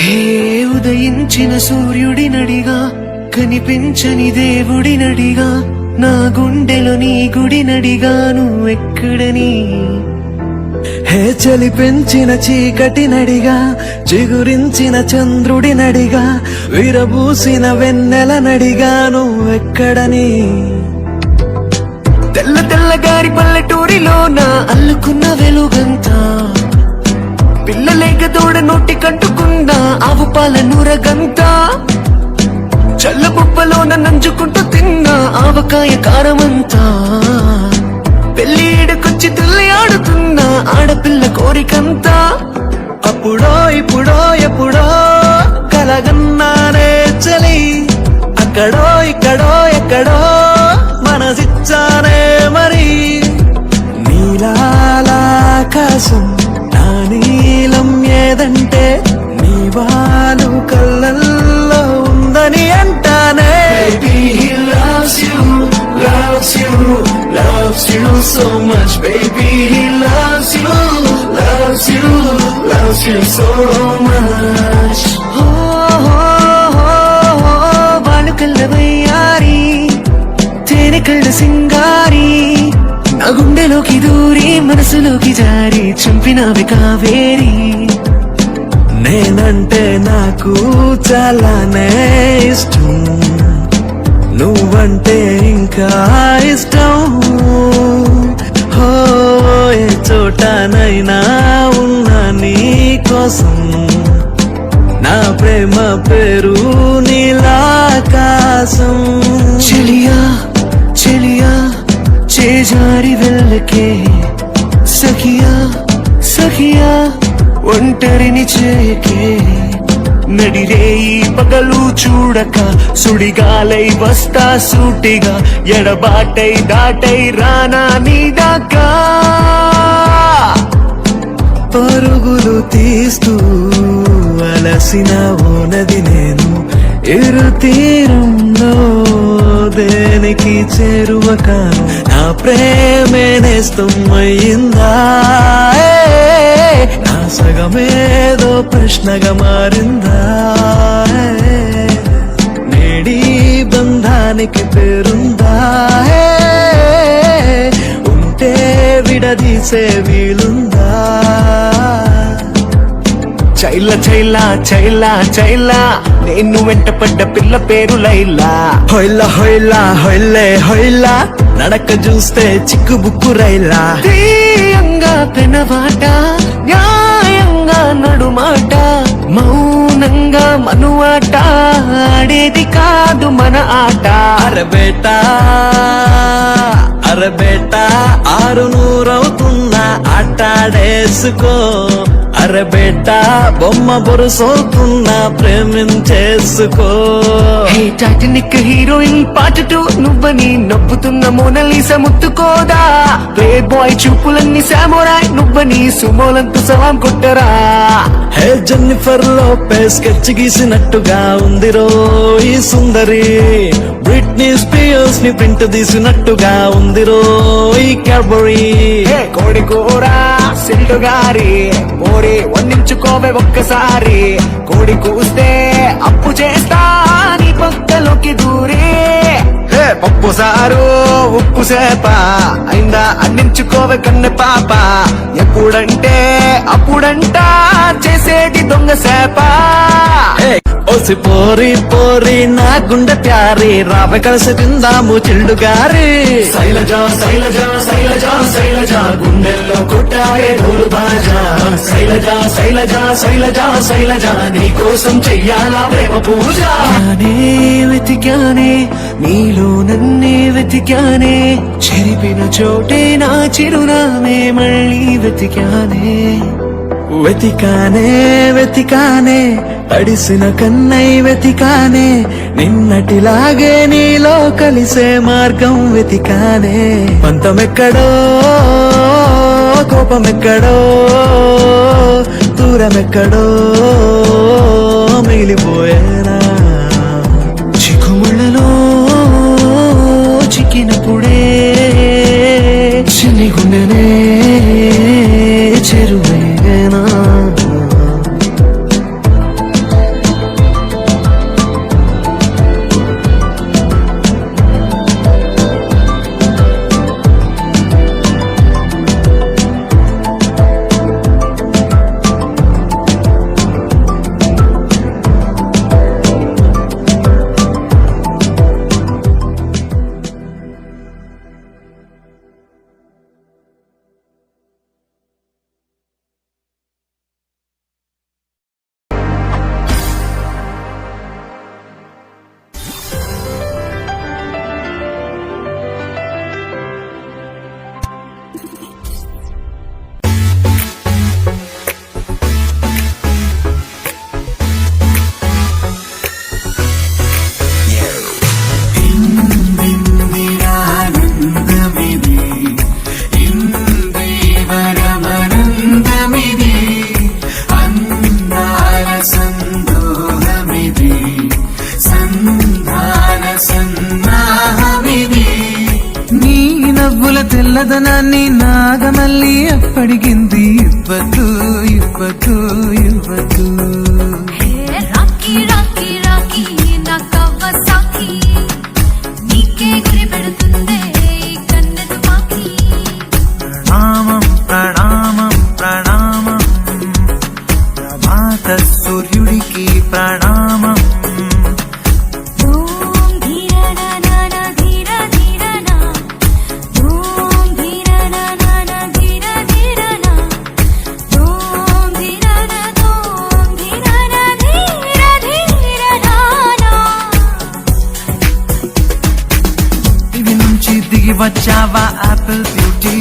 హే ఉదయించిన సూర్యుడి నడిగా కనిపించని దేవుడి నడిగా నా గుండెలో నీ గుడి నడిగా నువ్వెక్కడని హే చలి పెంచిన చీకటి నడిగా చిగురించిన చంద్రుడి నడిగా విరబూసిన వెన్నెల నడిగా నువ్వెక్కడని. తెల్ల తెల్లగారి పల్లెటూరిలో నా అల్లుకున్న వెలుగంతా. పిల్లలేక తోడ నోటి కంటుకున్న ఆవు పాల నూరగంతా. చల్ల బుప్పలోన నంచుకుంటూ తిన్న ఆవకాయ కారమంతా. పెళ్ళిడకొచ్చి తుల్లి ఆడుతున్న ఆడపిల్ల కోరికంతా. అప్పుడో ఇప్పుడో ఎప్పుడో కలగన్నానే చలి. అక్కడో ఇక్కడో ఎక్కడో మనసిచ్చానే మరి. నీలాకాశం నా నీలం ఏదంటే నీ వాళ్ళు కళ్ళల్లో ఉందని అంటే so much. Baby, he loves you, loves you, loves you so much. Oh, oh, oh, oh, Balu కళ్ళవయ్యారి తేనె కళ్ళ సింగారి నా గుండెలోకి దూరి మనసులోకి జారి చంపినవి కావేరి నేనంటే నాకు చాలానే ఇష్టం నువ్వంటే ఇంకా ఇష్టం చోటనైనా ఉన్నా నీ కోసం నా ప్రేమ పేరు నీలాకాశం. చెలియా చెలియా చేజారి వెళ్ళకే. సఖియా సఖియా ఒంటరిని చేయకే నడిరేయి పగలు చూడక సుడిగాలై వస్తా సూటిగా ఎడబాటై దాటై రానా నీదాకా పరుగులు తీస్తూ అలసిన ఓనది నేను ఇరు తీరంలో దేనికి చేరువకాను నా ప్రేమే నేస్తం అయ్యిందా సగమేదో ప్రశ్నగా మారిందా? నేడి బంధానికి పేరుందా? ఉంటే విడదీసే వీలుందా? చైల చైల చైల చైల నేను వెంట పడ్డ పిల్ల పేరు లైలా. హొయ్ల హొయ్ల హొయ్లే హొయ్ల నడక చూస్తే చిక్కు బుక్కు రైలా. తీయంగా పెనవాట న్యాయంగా నడుమాట మౌనంగా మనువాట ఆడేది కాదు మన ఆట. అరబేట అరబేట ఆరు నూరవుతున్నా ఆటాడేసుకో అరబేట బొమ్మ బొరుసవుతున్నా ప్రేమించేసుకో hey Titanic heroine part two నువ్వని నవ్వుతున్న మోనలీస ముత్తుకోదా. ప్లే బాయ్ చూపులన్నీ సామోరాయ్ నువ్వని సుమోలంత సలాం కొట్టరా. హే జెన్నిఫర్ లోపే స్కెచ్ గీసినట్టుగా ఉందిరో ఈ సుందరి. బ్రిట్నీ స్పియర్స్ని ప్రింట్ తీసినట్టుగా ఉందిరో ఈ క్యాబరీ కోడి కూర సిల్లు గారి పోరి వండించుకోవే ఒక్కసారి. కోడి కూస్తే అప్పు చేస్తా నీ పక్కలోకి దూరి. హే పప్పు సారు ఉప్పు సేప. అయిందా అందించుకోవే కన్నె పాప. ఎప్పుడంటే అప్పుడంట చేసేది దొంగ సేప. ఓసి పోరి పోరి నా గుండె ప్యారి రావ కలిసి తిందాము చిల్డు గారి. శైలజ శైలజ శైలజ శైలజ గుండెల్లో కొట్టాయే డోలు బాజా. శైలజ శైలజ శైలజ శైలజ నీ కోసం చెయ్యాలా ప్రేమ పూజ. వెతికానే నీలో నన్నే వెతికానే చెరిపిన చోటే నా చిరునామే మళ్ళీ వెతికానే. వెతికానే వెతికానే తడిసిన కన్నై వెతికానే నిన్నటిలాగే నీలో కలిసే మార్గం వెతికానే. పంతమెక్కడో కోపమెక్కడో దూరమెక్కడో మిగిలిపోయేనా? చిక్కుముళ్ళలో చిక్కినప్పుడే ಅನ್ನದನ ನಿನ್ನ వచ్చావా ఆపిల్ బ్యూటీ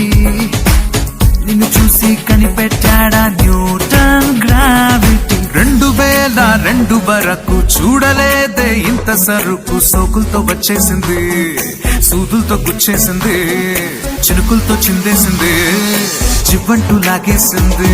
నిన్ను చూసి కనిపెట్టాడా న్యూటన్ గ్రావిటీ రెండు వేల రెండు వరకు చూడలేదే ఇంత సరుకు సోకులతో వచ్చేసింది సూదులతో గుచ్చేసింది చినుకులతో చిందేసింది చివ్వంటూ లాగేసింది.